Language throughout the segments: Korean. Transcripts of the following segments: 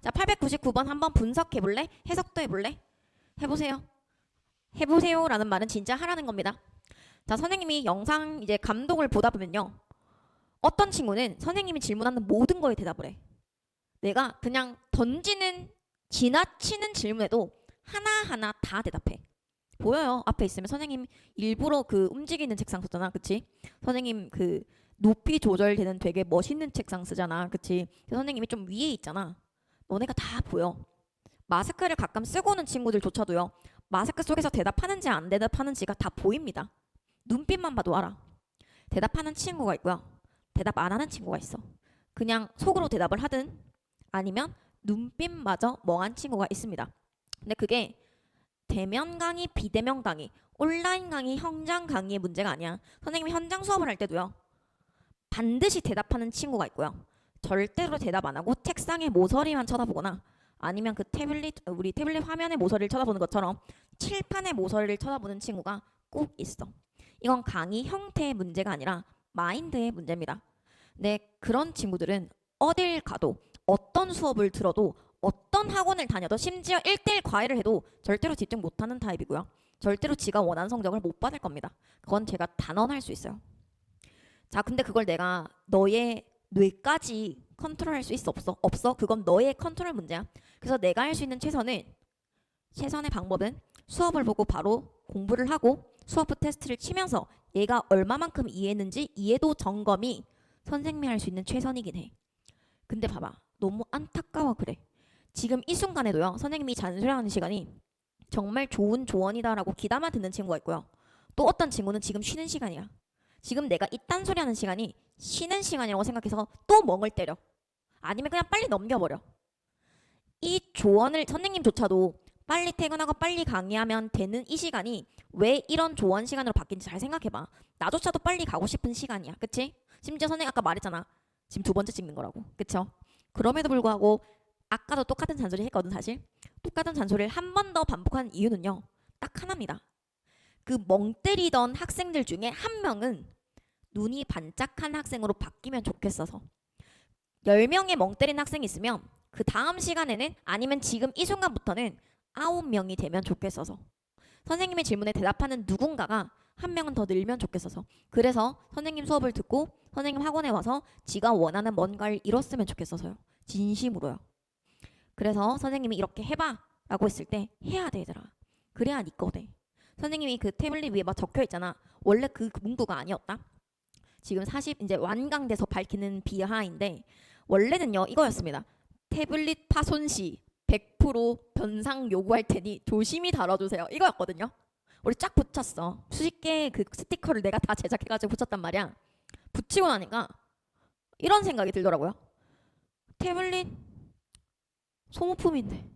자, 899번 한번 분석해 볼래? 해석도 해 볼래? 해 보세요. 해 보세요라는 말은 진짜 하라는 겁니다. 자, 선생님이 영상 이제 감독을 보다 보면요. 어떤 친구는 선생님이 질문하는 모든 거에 대답을 해. 내가 그냥 던지는 지나치는 질문에도 하나하나 다 대답해. 보여요. 앞에 있으면 선생님 일부러 그 움직이는 책상 썼잖아. 그치? 선생님 그 높이 조절되는 되게 멋있는 책상 쓰잖아. 그치? 선생님이 좀 위에 있잖아. 너네가 다 보여. 마스크를 가끔 쓰고 오는 친구들조차도요. 마스크 속에서 대답하는지 안 대답하는지가 다 보입니다. 눈빛만 봐도 알아. 대답하는 친구가 있고요. 대답 안 하는 친구가 있어. 그냥 속으로 대답을 하든 아니면 눈빛마저 멍한 친구가 있습니다. 근데 그게 대면 강의, 비대면 강의, 온라인 강의, 현장 강의의 문제가 아니야. 선생님이 현장 수업을 할 때도요. 반드시 대답하는 친구가 있고요. 절대로 대답 안 하고 책상에 모서리만 쳐다보거나 아니면 그 태블릿 우리 태블릿 화면의 모서리를 쳐다보는 것처럼 칠판의 모서리를 쳐다보는 친구가 꼭 있어. 이건 강의 형태의 문제가 아니라 마인드의 문제입니다. 네, 그런 친구들은 어딜 가도 어떤 수업을 들어도 어떤 학원을 다녀도 심지어 1대1 과외를 해도 절대로 집중 못하는 타입이고요. 절대로 지가 원하는 성적을 못 받을 겁니다. 그건 제가 단언할 수 있어요. 자, 근데 그걸 내가 너의 뇌까지 컨트롤할 수 있어 없어? 없어. 그건 너의 컨트롤 문제야. 그래서 내가 할 수 있는 최선은 최선의 방법은 수업을 보고 바로 공부를 하고 수업 후 테스트를 치면서 얘가 얼마만큼 이해했는지 이해도 점검이 선생님이 할 수 있는 최선이긴 해. 근데 봐봐. 너무 안타까워 그래. 지금 이 순간에도요. 선생님이 잔소리하는 시간이 정말 좋은 조언이다라고 귀담아 듣는 친구가 있고요. 또 어떤 친구는 지금 쉬는 시간이야. 지금 내가 이딴 소리 하는 시간이 쉬는 시간이라고 생각해서 또 멍을 때려. 아니면 그냥 빨리 넘겨버려. 이 조언을 선생님조차도 빨리 퇴근하고 빨리 강의하면 되는 이 시간이 왜 이런 조언 시간으로 바뀐지 잘 생각해봐. 나조차도 빨리 가고 싶은 시간이야. 그치? 심지어 선생님 아까 말했잖아. 지금 두 번째 찍는 거라고. 그쵸? 그럼에도 불구하고 아까도 똑같은 잔소리 했거든 사실. 똑같은 잔소리를 한 번 더 반복한 이유는요. 딱 하나입니다. 그 멍 때리던 학생들 중에 한 명은 눈이 반짝한 학생으로 바뀌면 좋겠어서. 10명의 멍 때린 학생이 있으면 그 다음 시간에는 아니면 지금 이 순간부터는 9명이 되면 좋겠어서. 선생님의 질문에 대답하는 누군가가 한 명은 더 늘면 좋겠어서. 그래서 선생님 수업을 듣고 선생님 학원에 와서 지가 원하는 뭔가를 이뤘으면 좋겠어서요. 진심으로요. 그래서 선생님이 이렇게 해봐 라고 했을 때 해야 돼 얘들아 그래야 네 거돼 선생님이 그 태블릿 위에 막 적혀 있잖아 원래 그 문구가 아니었다 지금 40 이제 완강돼서 밝히는 비하인데 원래는요 이거였습니다. 태블릿 파손 시 100% 변상 요구할 테니 조심히 다뤄주세요. 이거였거든요. 우리 쫙 붙였어. 수십 개의 그 스티커를 내가 다 제작해가지고 붙였단 말이야. 붙이고 나니까 이런 생각이 들더라고요. 태블릿 소모품인데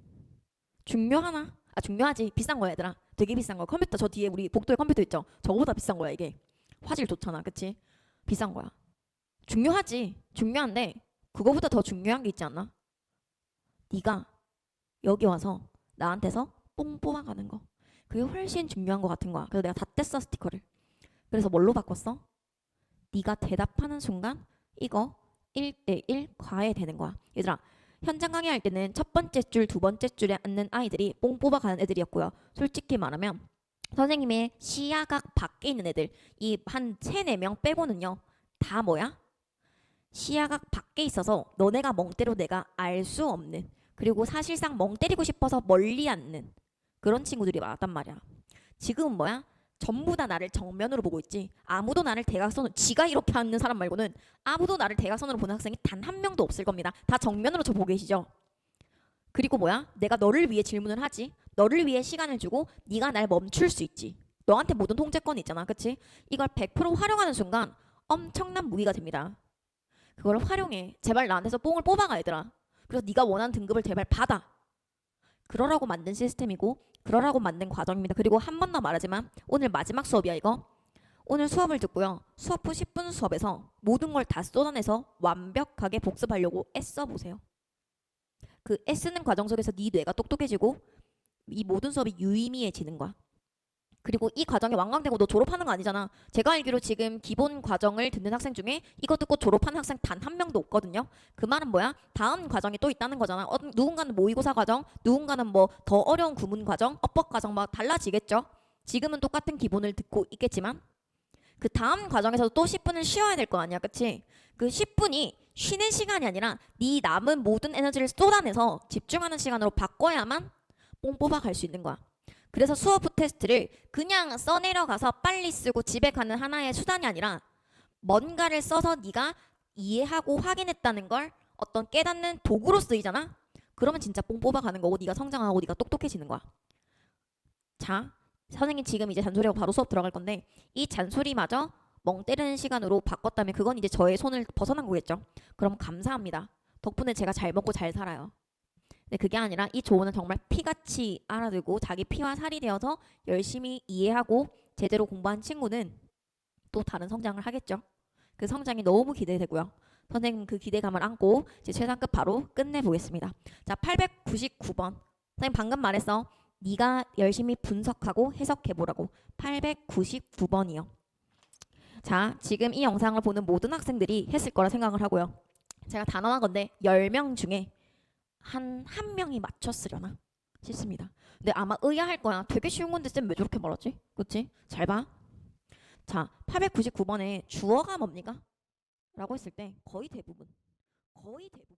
중요하나? 아 중요하지. 비싼 거야 얘들아. 되게 비싼 거. 컴퓨터 저 뒤에 우리 복도에 컴퓨터 있죠. 저거보다 비싼 거야 이게. 화질 좋잖아, 그치? 비싼 거야. 중요하지. 중요한데 그거보다 더 중요한 게 있지 않나? 네가 여기 와서 나한테서 뽕 뽑아가는 거. 그게 훨씬 중요한 것 같은 거야. 그래서 내가 다 뗐어 스티커를. 그래서 뭘로 바꿨어? 네가 대답하는 순간 이거 1대1 과외 되는 거야. 얘들아 현장 강의할 때는 첫 번째 줄, 두 번째 줄에 앉는 아이들이 뽕 뽑아가는 애들이었고요. 솔직히 말하면 선생님의 시야각 밖에 있는 애들 이 한 세네 명 빼고는요 다 뭐야? 시야각 밖에 있어서 너네가 멍 때려 내가 알 수 없는 그리고 사실상 멍 때리고 싶어서 멀리 앉는 그런 친구들이 많았단 말이야. 지금은 뭐야? 전부 다 나를 정면으로 보고 있지. 아무도 나를 대각선으로 지가 이렇게 앉는 사람 말고는 아무도 나를 대각선으로 보는 학생이 단 한 명도 없을 겁니다. 다 정면으로 저 보고 계시죠? 그리고 뭐야? 내가 너를 위해 질문을 하지. 너를 위해 시간을 주고 네가 날 멈출 수 있지. 너한테 모든 통제권이 있잖아. 그치? 이걸 100% 활용하는 순간 엄청난 무기가 됩니다. 그걸 활용해. 제발 나한테서 뽕을 뽑아가 얘들아. 그래서 네가 원하는 등급을 제발 받아. 그러라고 만든 시스템이고 그러라고 만든 과정입니다. 그리고 한 번 더 말하지만 오늘 마지막 수업이야 이거. 오늘 수업을 듣고요. 수업 후 10분 수업에서 모든 걸 다 쏟아내서 완벽하게 복습하려고 애써 보세요. 그 애쓰는 과정 속에서 네 뇌가 똑똑해지고 이 모든 수업이 유의미해지는 거야. 그리고 이 과정이 완강되고 너 졸업하는 거 아니잖아. 제가 알기로 지금 기본 과정을 듣는 학생 중에 이거 듣고 졸업한 학생 단 한 명도 없거든요. 그 말은 뭐야? 다음 과정이 또 있다는 거잖아. 어, 누군가는 모의고사 과정, 누군가는 뭐 더 어려운 구문 과정, 어법 과정 막 달라지겠죠. 지금은 똑같은 기본을 듣고 있겠지만 그 다음 과정에서도 또 10분을 쉬어야 될 거 아니야, 그치? 그 10분이 쉬는 시간이 아니라 네 남은 모든 에너지를 쏟아내서 집중하는 시간으로 바꿔야만 뽕 뽑아 갈 수 있는 거야. 그래서 수업 후 테스트를 그냥 써내려 가서 빨리 쓰고 집에 가는 하나의 수단이 아니라 뭔가를 써서 네가 이해하고 확인했다는 걸 어떤 깨닫는 도구로 쓰이잖아. 그러면 진짜 뽕 뽑아가는 거고 네가 성장하고 네가 똑똑해지는 거야. 자, 선생님 지금 이제 잔소리하고 바로 수업 들어갈 건데 이 잔소리마저 멍 때리는 시간으로 바꿨다면 그건 이제 저의 손을 벗어난 거겠죠. 그럼 감사합니다. 덕분에 제가 잘 먹고 잘 살아요. 근데 그게 아니라 이 조언은 정말 피같이 알아두고 자기 피와 살이 되어서 열심히 이해하고 제대로 공부한 친구는 또 다른 성장을 하겠죠. 그 성장이 너무 기대되고요. 선생님 그 기대감을 안고 이제 최상급 바로 끝내보겠습니다. 자, 899번. 선생님 방금 말했어. 네가 열심히 분석하고 해석해보라고. 899번이요. 자, 지금 이 영상을 보는 모든 학생들이 했을 거라 생각을 하고요. 제가 단언한 건데 10명 중에 한 한 명이 맞췄으려나 싶습니다. 근데 아마 의아할 거야. 되게 쉬운 건데 쌤 왜 저렇게 말하지? 그치? 잘 봐. 자, 899번에 주어가 뭡니까? 라고 했을 때 거의 대부분 거의 대부분